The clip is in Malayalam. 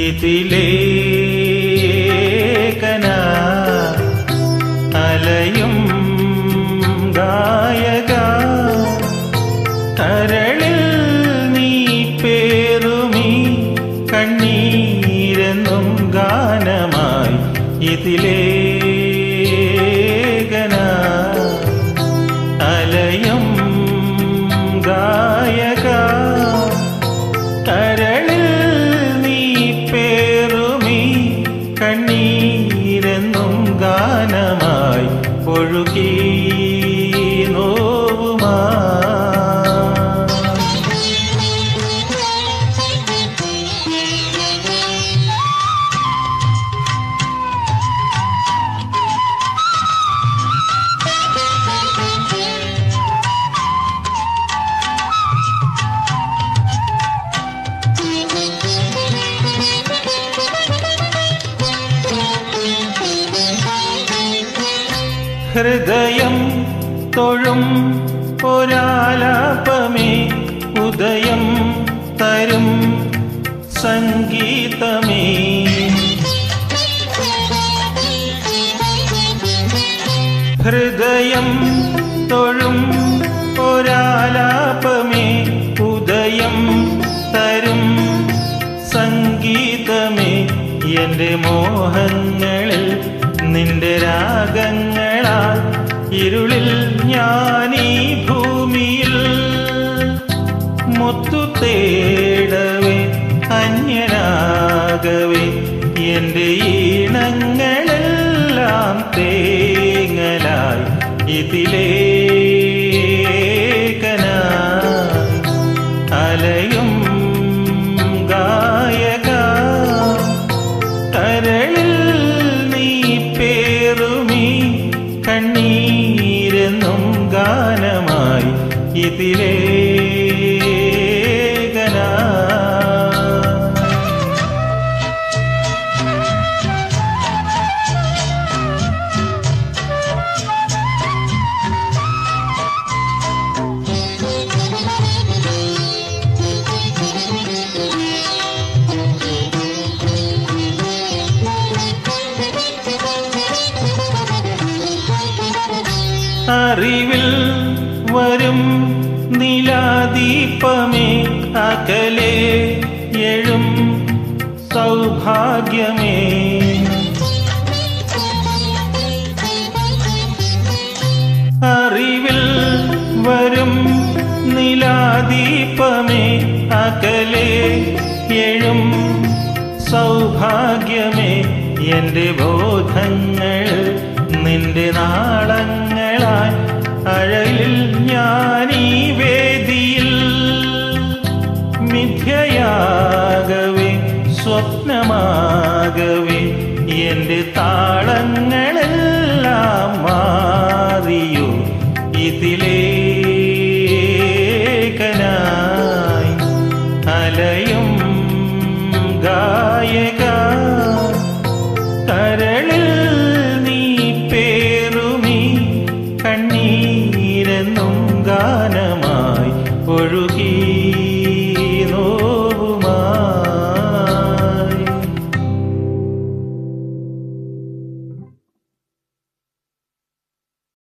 ഇതിലേഖന കണ്ണീരെന്നും ഗാനമായി ഇതിലേഖന അലയും ഗായക. കരളിൽ നീ പേറുമീ കണ്ണീരെന്നും ഗാനമായി ഒഴുകി ഹൃദയം തൊഴും ഒരാലാപമേ ഉദയം തരും സംഗീതമേ. ഹൃദയം തൊഴും ഒരാലാപമേ ഉദയം തരും സംഗീതമേ. എന്റെ മോഹങ്ങളിൽ നിന്റെ രാഗങ്ങളാൽ ഇരുളിൽ ഞാനീ ഭൂമിയിൽ മുത്തു തേടവേ അന്യനാകവേ എന്റെ ഈണങ്ങളെല്ലാം തേങ്ങലായി ഇതിലേഖന ഇതിലേഖന അറിവിൽ വരും നിലാദീപമേ അകലെ എഴും സൗഭാഗ്യമേ. അറിവിൽ വരും നിലാദീപമേ അകലെ എഴും സൗഭാഗ്യമേ. എന്റെ ബോധങ്ങൾ മിഥ്യയാകവേ സ്വപ്നമാകവി എന്റെ താളങ്ങളെല്ലാം മാറിയോ ഇതിലേക്കനായി അലയും ഗായകം